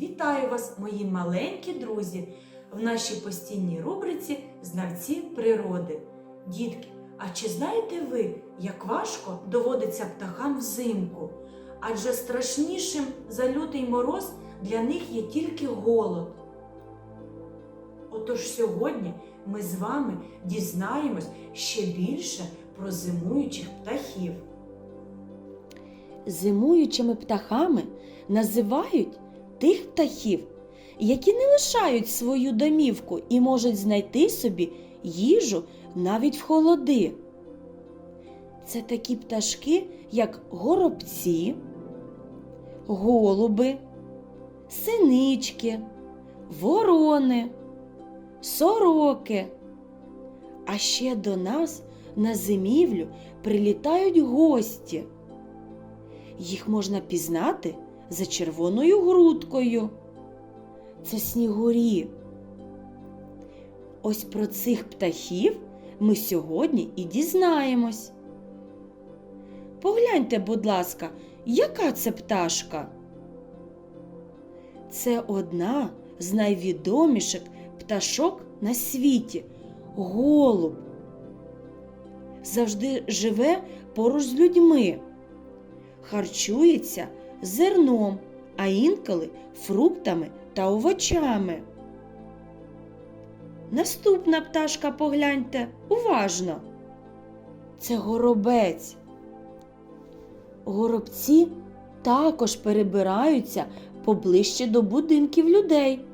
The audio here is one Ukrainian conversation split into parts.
Вітаю вас, мої маленькі друзі, в нашій постійній рубриці Знавці природи. Дітки, а чи знаєте ви, як важко доводиться птахам взимку? Адже страшнішим за лютий мороз для них є тільки голод. Отож сьогодні ми з вами дізнаємось ще більше про зимуючих птахів. Зимуючими птахами називають тих птахів, які не лишають свою домівку і можуть знайти собі їжу навіть в холоди. Це такі пташки, як горобці, голуби, синички, ворони, сороки. А ще до нас на зимівлю прилітають гості. Їх можна пізнати за червоною грудкою. Це снігурі. Ось про цих птахів ми сьогодні і дізнаємось. Погляньте, будь ласка, яка це пташка? Це одна з найвідоміших пташок на світі голуб. Завжди живе поруч з людьми харчується зерном, а інколи фруктами та овочами. Наступна пташка погляньте уважно. Це горобець. Горобці також перебираються поближче до будинків людей.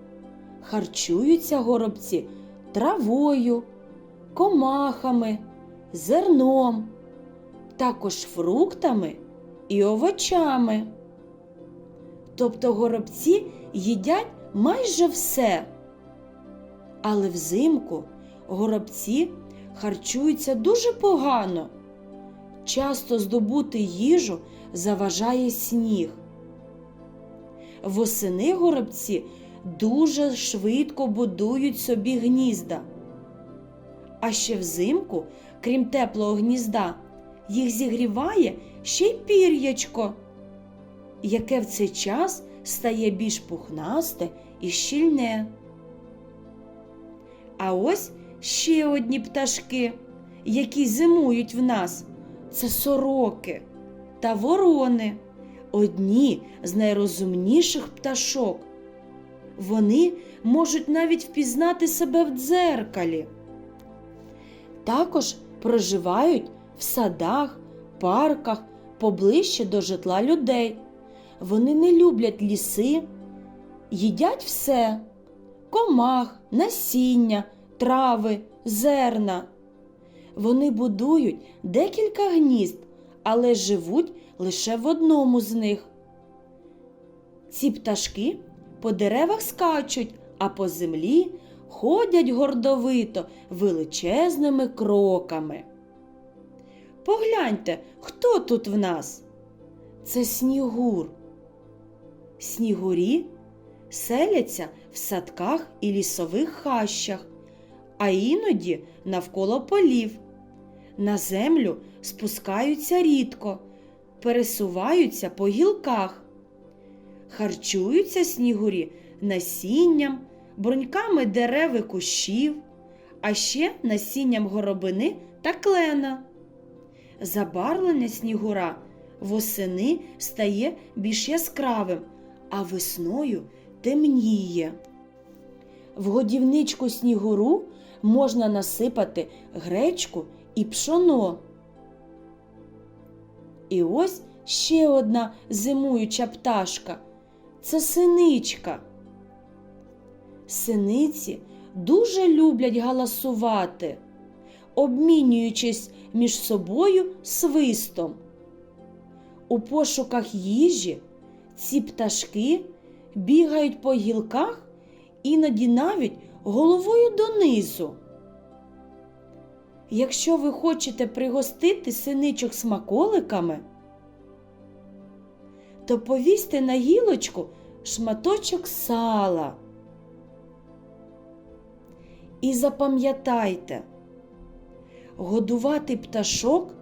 Харчуються горобці травою, комахами, зерном, також фруктами і овочами. Тобто горобці їдять майже все. Але взимку горобці харчуються дуже погано. Часто здобути їжу заважає сніг. Восени горобці дуже швидко будують собі гнізда. А ще взимку, крім теплого гнізда, їх зігріває ще й пір'ячко, яке в цей час стає більш пухнасте і щільне. А ось ще одні пташки, які зимують в нас це сороки та ворони, одні з найрозумніших пташок. Вони можуть навіть впізнати себе в дзеркалі. Також проживають в садах, парках, поближче до житла людей. Вони не люблять ліси, їдять все комах, насіння, трави, зерна. Вони будують декілька гнізд, але живуть лише в одному з них. Ці пташки по деревах скачуть, а по землі ходять гордовито величезними кроками. Погляньте, хто тут в нас? Це снігур. Снігурі селяться в садках і лісових хащах, а іноді навколо полів. На землю спускаються рідко, пересуваються по гілках. Харчуються снігурі насінням, бруньками дерев і кущів, а ще насінням горобини та клена. Забарвлення снігура восени стає більш яскравим, а весною темніє. В годівничку снігуру можна насипати гречку і пшоно. І ось ще одна зимуюча пташка це синичка. Синиці дуже люблять галасувати, обмінюючись між собою свистом. У пошуках їжі ці пташки бігають по гілках, іноді навіть головою донизу. Якщо ви хочете пригостити синичок смаколиками, то повісьте на гілочку шматочок сала. І запам'ятайте, годувати пташок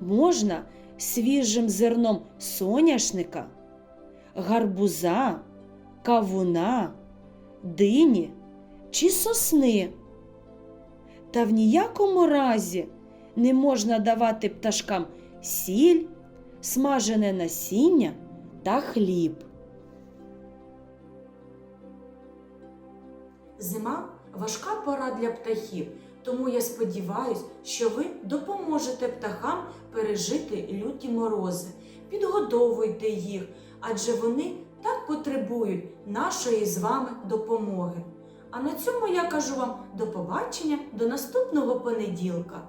можна свіжим зерном соняшника, гарбуза, кавуна, дині чи сосни. Та в ніякому разі не можна давати пташкам сіль, смажене насіння та хліб. Зима важка пора для птахів, тому я сподіваюся, що ви допоможете птахам пережити люті морози. Підгодовуйте їх, адже вони так потребують нашої з вами допомоги. А на цьому я кажу вам до побачення до наступного понеділка.